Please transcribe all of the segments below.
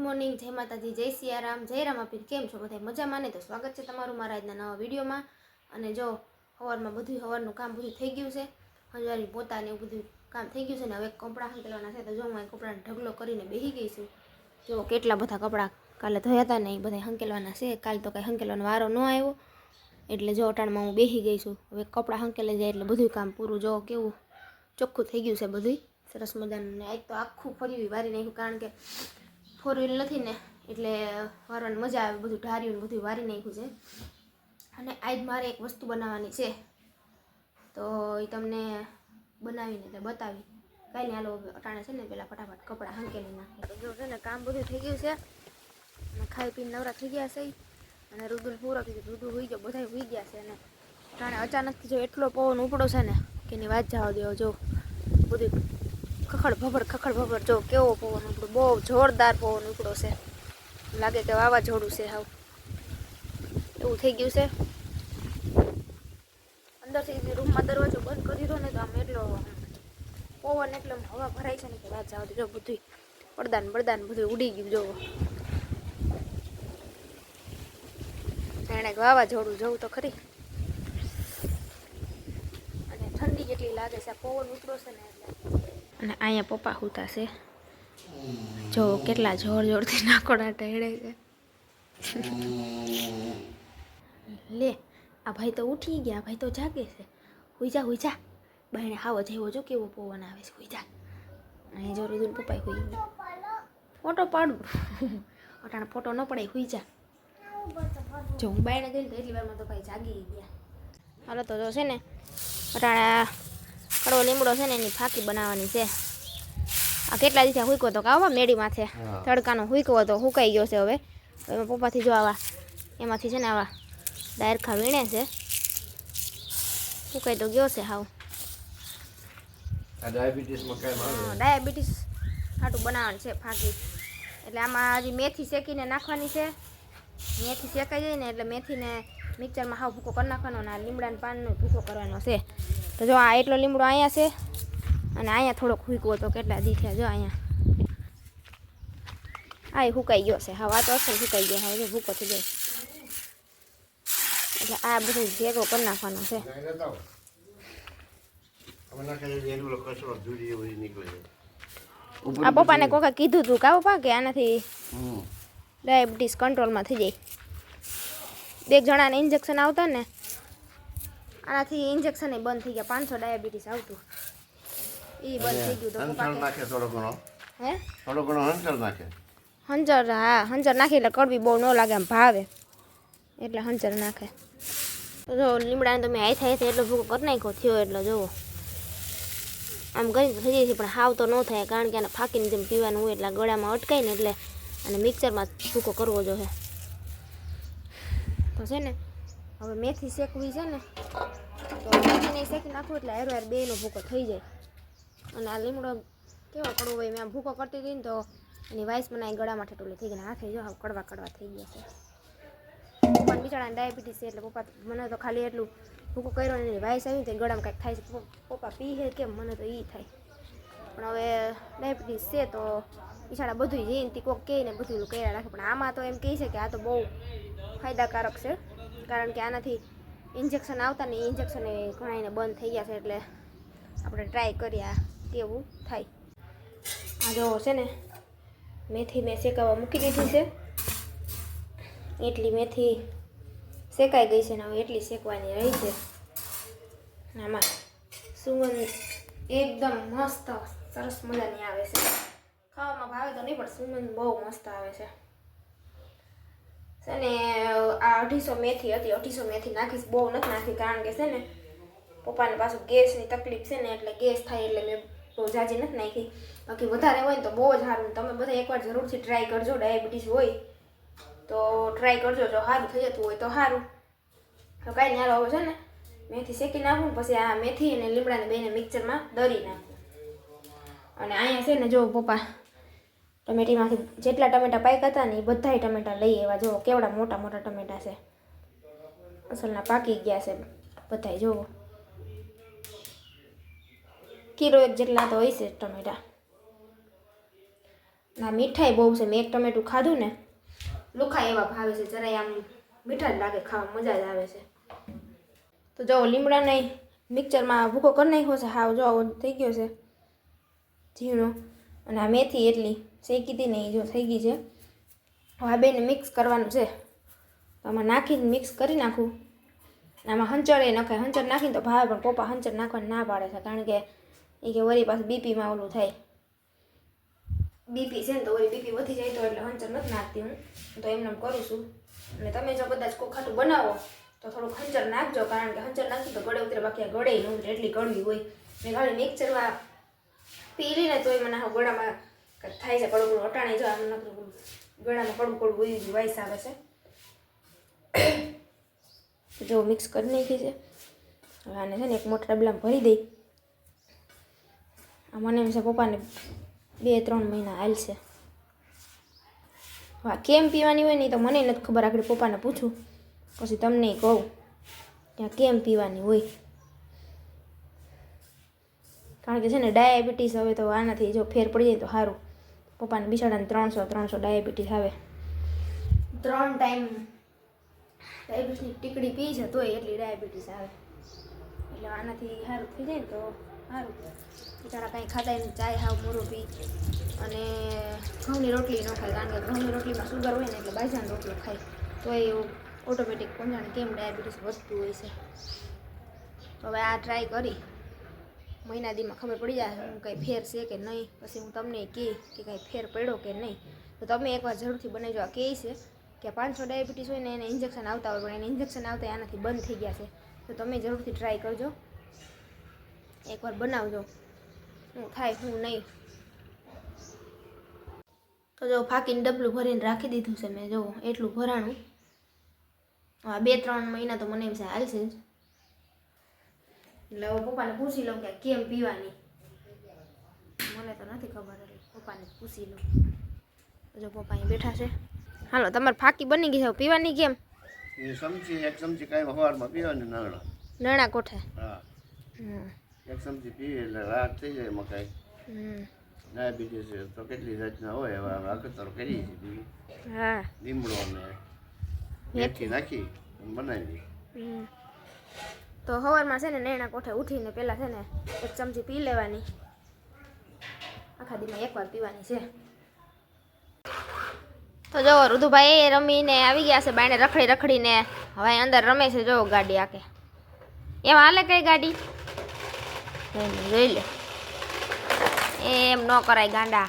Morning, જય માતાજી, જય સિયારામ, જય રામાપીર, કેમ છો બધા મજામાં ને? તો સ્વાગત છે તમારું મારા આજના નવા વિડીયોમાં. અને જો સવારમાં બધું સવારનું કામ બધું થઈ ગયું છે હજારી પોતાને એવું બધું કામ થઈ ગયું છે ને, હવે કપડાં હંકેલવાના છે, તો જો હું કપડાને ઢગલો કરીને બેસી ગઈ છું. જો કેટલા બધા કપડાં કાલે ધોયા હતા ને, એ બધા હંકેલવાના છે. કાલે તો કાંઈ હંકેલવાનો વારો ન આવ્યો. એટલે જો અટાણમાં હું બેસી ગઈ છું, હવે કપડાં હંકેલે જાય એટલે બધું કામ પૂરું. જો કેવું ચોખ્ખું થઈ ગયું છે બધું સરસ મજાનું ને આજ તો આખું ફરી વારી નાખ્યું, કારણ કે ફોર વ્હીલ નથી ને, એટલે વારવાની મજા આવે, બધું ઢાર્યું ને બધું વારી નાખ્યું છે. અને આજ મારે એક વસ્તુ બનાવવાની છે. તો એ તમને બનાવીને એટલે બતાવી. કાંઈ નહીં, હાલો અટાણે છે ને, પેલા ફટાફટ કપડાં હાંકેલી નાખે તો જો છે ને, કામ બધું થઈ ગયું છે. અને ખાઈ પીને નવરા થઈ ગયા છે અને રુદુલ પૂરો કીધું રુદુ હોઈ ગયો બધા હોઈ ગયા છે. અને અટાણે અચાનકથી જો એટલો પવન ઉપડો છે ને, કે એની વાત જવા દેવો, જો. બધું ખખડ ભભર ખખડ ભભર, જો કેવો પવન ઉપડો બહુ જોરદાર પવન ઉપડો છે. લાગે કે વાવાઝોડું છે હાવ. એવું થઈ ગયું છે? અંદરથી રૂમમાં દરવાજો બંધ કરી દીધો ને તો આમ એટલો પવન એટલે હવા ભરાય છે ને કે વાત જવા જો બધું પડદાન પડદાન બધું ઉડી ગયું, જોવો. એને વાવાઝોડું જવું તો ખરી. અને ઠંડી કેટલી લાગે છે પવન ઉતરો છે ને એટલે અને અહીંયા પપ્પા હુતા છે. જો કેટલા જોર જોરથી નાકોડા ટેડે છે. લે, આ ભાઈ તો ઉઠી ગયા ભાઈ તો જાગે છે. હુઈ જા હુઈ જા બહેણે હાવો જેવો જો કેવો પવન આવે છે હુઈ જા અહીં જો રૂદુલ પપ્પાએ હુઈ ફોટો પાડું. અટાણે ફોટો ન પડાય હુઈ જા જો હું બાયણે ગઈ એટલી વારમાં તો ભાઈ જાગી ગયા. હાલો તો જો છે ને, અટાણે કડવો લીમડો છે ને એની ફાકી બનાવવાની છે. આ કેટલા દિવસે હુંકો તો કાવા મેડી માથે તડકાનો હુંકો હતો હુકાઈ ગયો છે હવે. એમાં પપ્પાથી જો આવા એમાંથી છે ને આવા ડાયરખા વીણે છે. હુકાઈ તો ગયો છે હાવ. ડાયાબિટીસ ખાટું બનાવવાનું છે ફાકી. એટલે આમાં હજી મેથી શેકીને નાખવાની છે. મેથી શેકાઈ જાય ને એટલે મેથીને મિક્સરમાં હાવ ભૂકો કરી નાખવાનો અને આ લીમડાના પાનનો ભૂકો કરવાનો છે. તો જો આ એટલો લીમડો અહીંયા છે અને અહીંયા થોડોક હુકવો તો કેટલા દી થયા જો અહીંયા. આ એ હુકાઈ ગયો છે. હા તો અસર હુકાઈ ગયો હવે ભૂકો થઈ ગયો. એટલે આ બધું ભેગો કરી નાખવાનો છે. આ પપ્પાને કોકે કીધું હતું કા પપ્પા કે આનાથી ડાયાબિટીસ કંટ્રોલમાં થઈ જાય. બે જણાને ઇન્જેક્શન આવતા ને આનાથી ઇન્જેક્શન બંધ થઈ ગયા. પાંચસો ડાયાબિટીસ આવતું. એ બંધ થઈ ગયું તો નાખે થોડો ઘણો. હે? થોડો ઘણો હંચળ નાખે. હંજર હા હંજર નાખે એટલે કડવી બહુ ન લાગે આમ ભાવે. એટલે હંજર નાખે. તો જો લીમડાને તમે હાઈ થાય એટલો ભૂકો કરી નાખ્યો થયો એટલે જુઓ આમ તો થઈ જાય છે પણ હાવ તો ન થાય કારણ કે આને ફાકીને જેમ પીવાનું હોય એટલે ગળામાં અટકાય ને એટલે અને મિક્સરમાં ભૂકો કરવો જોઈએ. તો છે ને હવે મેથી શેકવી છે ને, તો મેથીને શેકી નાખવું એટલે હેરો હેર બેનો ભૂકો થઈ જાય. અને આ લીમડો કેવો કડવો હોય, મેં ભૂકો કરતી હતી ને તો એની વાઇસ મને ગળામાં ઠેટોલી થઈ ગઈ હાથે જો કડવા કડવા થઈ ગયા છે. પપ્પાને બિચારાને ડાયાબિટીસ છે એટલે પપ્પા મને તો ખાલી એટલું ભૂકો કર્યો ને એની વાઇસ આવી તો ગળામાં કાંઈક થાય છે. પપ્પા- પી છે કેમ? મને તો એ થાય. પણ હવે ડાયાબિટીસ છે તો બિચારા બધું જઈને કોક કહે ને બધું કર્યા રાખે. પણ આમાં તો એમ કહે છે કે આ તો બહુ ફાયદાકારક છે. કારણ કે આનાથી ઇન્જેક્શન આવતા ને ઇન્જેક્શન એ ઘણાને બંધ થઈ ગયા છે એટલે આપણે ટ્રાય કરીએ તેવું થાય. આ જો છે ને, મેથી મેં શેકાવા મૂકી દીધી છે. એટલી મેથી શેકાઈ ગઈ છે ને હવે એટલી શેકવાની રહી છે. આમાં સુગંધ એકદમ મસ્ત, સરસ મજાની આવે છે. ખાવામાં ભાવે તો નહીં, પણ સુગંધ બહુ મસ્ત આવે છે. છે ને, આ અઢીસો મેથી હતી, અઢીસો મેથી નાખીશ, બહુ નથી નાખી કારણ કે છે ને, પપ્પાને પાછું ગેસની તકલીફ છે ને, એટલે ગેસ થાય એટલે મેં બહુ જાજી નથી નાખી. બાકી વધારે હોય ને તો બહુ જ સારું. તમે બધા એકવાર જરૂરથી ટ્રાય કરજો ડાયાબિટીસ હોય તો ટ્રાય કરજો, જો સારું થઈ જતું હોય તો સારું. તો કાંઈ નહીં હવે છે ને, મેથી શેકી નાખું પછી આ મેથી અને લીમડાને બેને મિક્સરમાં દરી નાખું. અને અહીંયા છે ને જો પપ્પા ટમેટીમાંથી જેટલા ટમેટા પાક્યા હતા ને એ બધાય ટમેટા લઈ આવ્યા. જુઓ કેવડા મોટા મોટા ટમેટા છે. અસલના પાકી ગયા છે બધાય જુઓ કિલો એક જેટલા તો હોય છે ટમેટા. ના, મીઠાઈ બહુ છે. મેં એક ટમેટું ખાધું ને, લુખા એવા ભાવે છે. જરાય આમ મીઠા જ લાગે, ખાવા મજા જ આવે છે. તો જો, લીમડાને મિક્સરમાં ભૂકો કરી નાખ્યો છે. હાવ જો થઈ ગયો છે ઝીણો. અને આ મેથી એટલી શેકી હતી ને એ જો થઈ ગઈ છે. હવે આ બેને મિક્સ કરવાનું છે. તો આમાં નાખીને મિક્સ કરી નાખું. આમાં હંચળ એ નખાય. હંચળ નાખીને તો ભાવે, પણ પપ્પા હંચળ નાખવાની ના પાડે છે, કારણ કે એ કે વળી પાછું બીપીમાં ઓલું થાય. બીપી છે ને તો વળી બીપી વધી જાય તો એટલે હંચર નથી નાખતી હું. તો એમને એમ કરું છું. અને તમે જો કદાચ કોઈ ખાટું બનાવો, તો થોડુંક હંચર નાખજો, કારણ કે હંચર નાખી તો ગળે ઉતરે, બાકી ગળે ન ઉતરે, એટલી ગળવી હોય. મેં ખાલી મિક્સરમાં પી લઈને તોય મને ગળામાં થાય છે કડવું કડવું અટાણી જો આમ નકરું ગળામાં કડવું કડવું હોય વાઈસ આવે છે. જો મિક્સ કરી નાખી છે. હવે આને છે ને એક મોટા ડબલામાં ભરી દઈ. આ મને એમ છે પપ્પાને બે ત્રણ મહિના હાલશે. હા કેમ પીવાની હોય ને તો મને નથી ખબર, આગળ પપ્પાને પૂછું. પછી તમને કહું આ કેમ પીવાની હોય. કારણ કે છે ને ડાયાબિટીસ હવે તો આનાથી જો ફેર પડી જાય તો સારું. પપ્પાને બિચારાને ત્રણસો ત્રણસો ડાયાબિટીસ આવે ત્રણ ટાઈમ ડાયાબિટીસની ટીકડી પી છે તોય એટલી ડાયાબિટીસ આવે એટલે આનાથી સારું થઈ જાય ને તો સારું બિચારા કાંઈ ખાતા નહીં ચાય હાવ મોરું પી અને ઘઉંની રોટલી ન ખાય કારણ કે ઘઉંની રોટલીમાં સુગર હોય ને એટલે બાજરાની રોટલો ખાય તો એ ઓટોમેટિક કોણ કેમ ડાયાબિટીસ વધતું હોય છે તો હવે આ ટ્રાય કરી મહિના દીમાં ખબર પડી જાય હું કંઈ ફેર છે કે નહીં. પછી હું તમને કહી કે કાંઈ ફેર પડ્યો કે નહીં. તો તમે એકવાર જરૂરથી બનાવજો. આ કહે છે કે પાંચસો ડાયાબિટીસ હોય ને એને ઇન્જેક્શન આવતા હોય, પણ એને ઇન્જેક્શન આવતા આનાથી બંધ થઈ ગયા છે. તો તમે જરૂરથી ટ્રાય કરજો. એકવાર બનાવજો. હું થાય, હું નહીં. તો જો ફાકીને ડબલું ભરીને રાખી દીધું છે મેં, જો એટલું ભરાણું. હા બે ત્રણ મહિના તો મને એમ છે હાલશે જ. એટલે હવે પપ્પાને પૂછી લઉં કે કેમ પીવાની. મને તો નથી ખબર એટલે પપ્પાને પૂછી લઉં. જો પપ્પા અહીં બેઠા છે. હાલો તમારે ફાકી બની ગઈ છે પીવાની કેમ? એ ચમચી એક સમજી કાંઈ સવારમાં પીવાની નાના નણા કોઠે? હા. એક સમજી પીએ એટલે રાહત થઈ જાય મકાઈ. હમ. ડાયાબિટીસ તો કેટલી જાતના હોય હવે અમે અગતર કરીએ છીએ બીજું હા. લીમડો ને મેથી. નાખી બનાવી. દઈએ. તો સવારમાં છે ને નૈણા કોઠે ઉઠીને પહેલાં છે ને એક ચમચી પી લેવાની. આખા દીમાં એકવાર પીવાની છે. તો જો એ રમીને આવી ગયા છે બાયણે રખડી રખડીને. હવે અંદર રમે છે, જો ગાડી આકે. એમ હાલે કઈ ગાડી? જોઈ લે. એમ ન કરાય ગાંડા.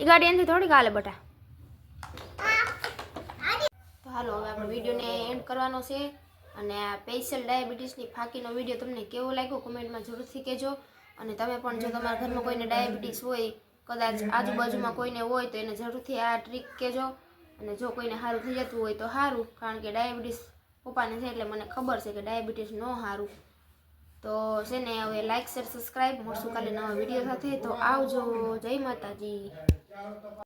એ ગાડી એનાથી થોડીક હાલે બટા. હાલો, હવે આપણે વિડીયોને એન્ડ કરવાનો છે. અને આ સ્પેશિયલ ડાયાબિટીસની ફાંકીનો વીડિયો તમને કેવો લાગ્યો કોમેન્ટમાં જરૂરથી કહેજો. અને તમે પણ જો તમારા ઘરમાં કોઈને ડાયાબિટીસ હોય, કદાચ આજુબાજુમાં કોઈને હોય, તો એને જરૂરથી આ ટ્રીક કહેજો. અને જો કોઈને સારું થઈ જતું હોય તો સારું, કારણ કે ડાયાબિટીસ પપ્પાને છે એટલે મને ખબર છે કે ડાયાબિટીસ ન સારું. તો છે ને, હવે લાઇક શેર સબસ્ક્રાઈબ મળશું કાલે નવા વીડિયો સાથે. તો આવજો. જય માતાજી.